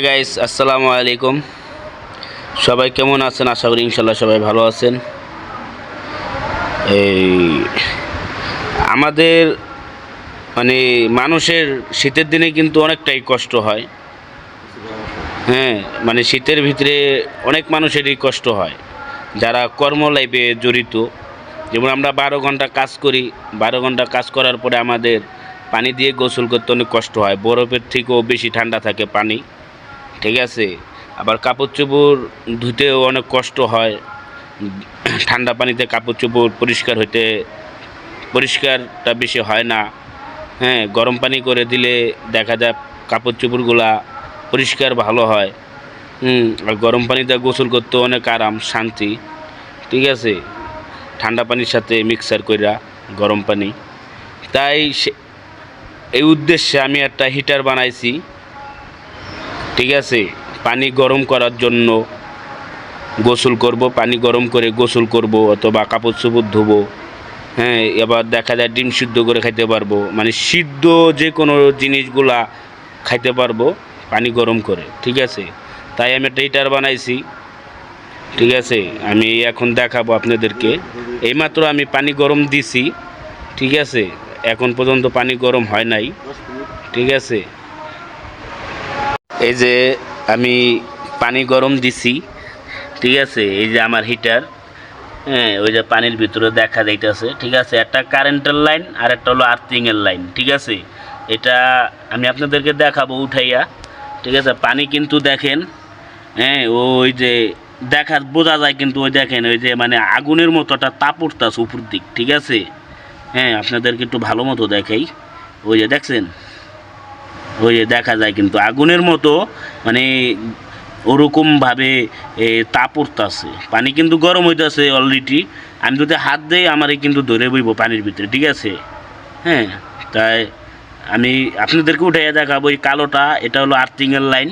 Hi guys আসসালামু আলাইকুম সবাই কেমন আছেন? আশা করি ইনশাল্লাহ সবাই ভালো আছেন। এই, আমাদের মানে মানুষের শীতের দিনে কিন্তু অনেকটাই কষ্ট হয়। হ্যাঁ মানে শীতের ভিতরে অনেক মানুষেরই কষ্ট হয়। যারা কর্ম লাইফে জড়িত, যেমন আমরা বারো ঘণ্টা কাজ করি, বারো ঘণ্টা কাজ করার পরে আমাদের পানি দিয়ে গোসল করতে অনেক কষ্ট হয়। বরফের থেকেও বেশি ঠান্ডা থাকে পানি। ঠিক আছে। আবার কাপড় চোপড় ধুতেও অনেক কষ্ট হয়। ঠান্ডা পানিতে কাপড় চোপড় পরিষ্কার হইতে পরিষ্কারটা বেশি হয় না। হ্যাঁ গরম পানি করে দিলে দেখা যায় কাপড় চোপড়গুলা পরিষ্কার ভালো হয়। হুম, আর গরম পানিতে গোসল করতে অনেক আরাম, শান্তি। ঠিক আছে। ঠান্ডা পানির সাথে মিক্সার কইরা গরম পানি। তাই এই উদ্দেশ্যে আমি একটা হিটার বানাইছি। ঠিক আছে? পানি গরম করার জন্য গোসল করব, পানি গরম করে গোসল করব অথবা কাপড় চোপড় ধোবো। হ্যাঁ এবার দেখা যায় ডিম সিদ্ধ করে খাইতে পারব। মানে সিদ্ধ যে কোনো জিনিসগুলা খাইতে পারব পানি গরম করে, ঠিক আছে? তাই আমি একটা হিটার বানাইছি, ঠিক আছে? আমি এখন দেখাবো আপনাদেরকে। এইমাত্র আমি পানি গরম দিছি, ঠিক আছে? এখন পর্যন্ত পানি গরম হয় নাই, ঠিক আছে? এই যে আমি পানি গরম দিছি, ঠিক আছে? এই যে আমার হিটার হ্যাঁ ওই যে পানির ভিতরে দেখা যাইতেছে, ঠিক আছে? একটা কারেন্টের লাইন আর একটা হলো আর্থিংয়ের লাইন ঠিক আছে? এটা আমি আপনাদেরকে দেখাবো উঠাইয়া, ঠিক আছে? পানি কিন্তু দেখেন হ্যাঁ ওই যে দেখার, বোঝা যায় কিন্তু ওই দেখেন, ওই যে মানে আগুনের মতো একটা তাপ উঠতেছে উপর দিক, ঠিক আছে? হ্যাঁ আপনাদেরকে একটু ভালো মতো দেখাই। ওই যে দেখছেন? ওই যে দেখা যায় কিন্তু আগুনের মতো মানে ওরকমভাবে তাপ উঠতেছে। পানি কিন্তু গরম হইতেছে অলরেডি আমি যদি হাত দেই আমারই কিন্তু ধরে বইব পানির ভিতরে, ঠিক আছে? হ্যাঁ তাই আমি আপনাদেরকে উঠাইয়া দেখাবো এই কালোটা, এটা হলো আর্থিংয়ের লাইন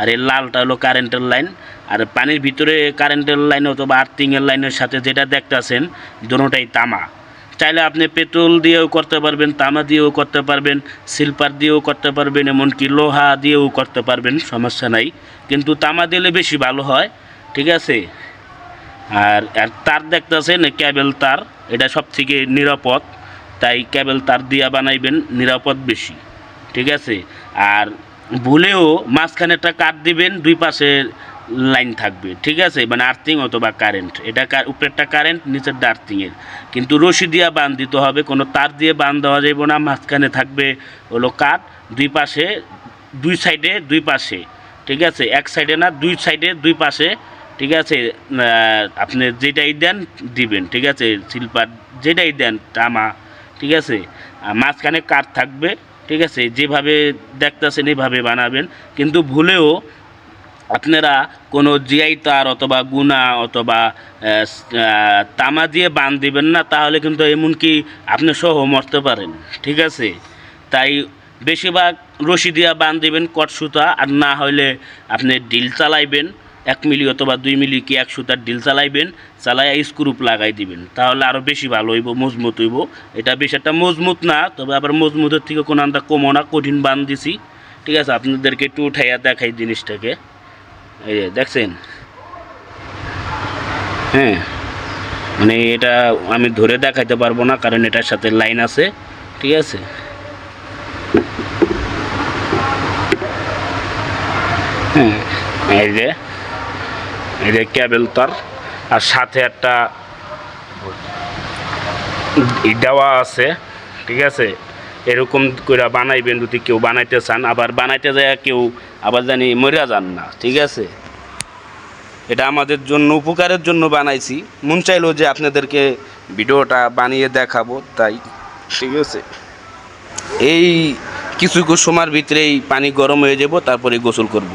আর এই লালটা হলো কারেন্টের লাইন আর পানির ভিতরে কারেন্টের লাইন অথবা আর্থিংয়ের লাইনের সাথে যেটা দেখতেছেন দুটোটাই তামা। চাইলে আপনি পেট্রোল দিয়েও করতে পারবেন, তামা দিয়েও করতে পারবেন সিলভার দিয়েও করতে পারবেন, এমনকি লোহা দিয়েও করতে পারবেন, সমস্যা নাই। কিন্তু তামা দিলে বেশি ভালো হয়, ঠিক আছে? আর আর তার দেখতেছেন ক্যাবেল তার, এটা সব থেকে নিরাপদ, তাই ক্যাবেল তার দিয়া বানাইবেন, নিরাপদ বেশি, ঠিক আছে? আর ভুলেও মাঝখানে একটা কাঠ দিবেন, দুই পাশে লাইন থাকবে, ঠিক আছে? মানে আর্থিং অথবা কারেন্ট এটা উপরেরটা কারেন্ট নিচেরটা আর্থিংয়ের কিন্তু রশি দিয়ে বান দিতে হবে, কোনো তার দিয়ে বান দেওয়া যাবে না, মাঝখানে থাকবে হলো কাঠ, দুই পাশে, দুই সাইডে দুই পাশে, ঠিক আছে? এক সাইডে না, দুই সাইডে দুই পাশে, ঠিক আছে? আপনি যেটাই দেন, দিবেন, ঠিক আছে? সিলভার যেটাই দেন, তামা, ঠিক আছে? মাঝখানে কাঠ থাকবে, ঠিক আছে? যেভাবে দেখতেছেন এইভাবে বানাবেন। কিন্তু ভুলেও আপনারা কোনো জিআই তার অথবা গুনা অথবা তামা দিয়ে বান দিবেন না, তাহলে কিন্তু এমনকি আপনি সহ মরতে পারেন, ঠিক আছে? তাই বেশিরভাগ রশি দিয়া বান দিবেন, কট সুতা, আর না হইলে আপনি ডিল চালাইবেন, এক মিলি অথবা দুই মিলি কি এক সুতার ডিল চালাইবেন, চালাইয়া স্ক্রুপ লাগাই দিবেন, তাহলে আরও বেশি ভালো হইব, মজবুত হইব। এটা বেশ একটা মজবুত না, তবে আবার মজবুতের থেকে কোনো আমরা কমো না, কঠিন বান দিছি, ঠিক আছে? আপনাদেরকে একটু উঠাইয়া দেখাই জিনিসটাকে। এই যে দেখছেন? হ্যাঁ মানে এটা আমি ধরে দেখাইতে পারব না, কারণ এটার সাথে লাইন আছে, ঠিক আছে? হ্যাঁ এই যে এই যে ক্যাবেল তার, আর সাথে একটা দেওয়া আছে, ঠিক আছে? এরকম করে বানাইবেন যদি কেউ বানাইতে চান, আবার বানাইতে যায় কেউ আবার জানি মরিয়া যান না, ঠিক আছে? এটা আমাদের জন্য, উপকারের জন্য বানাইছি। মন চাইলো যে আপনাদেরকে ভিডিওটা বানিয়ে দেখাবো, তাই, ঠিক আছে? এই কিছু সময়ের ভিতরেই পানি গরম হয়ে যাব, তারপরে গোসল করব।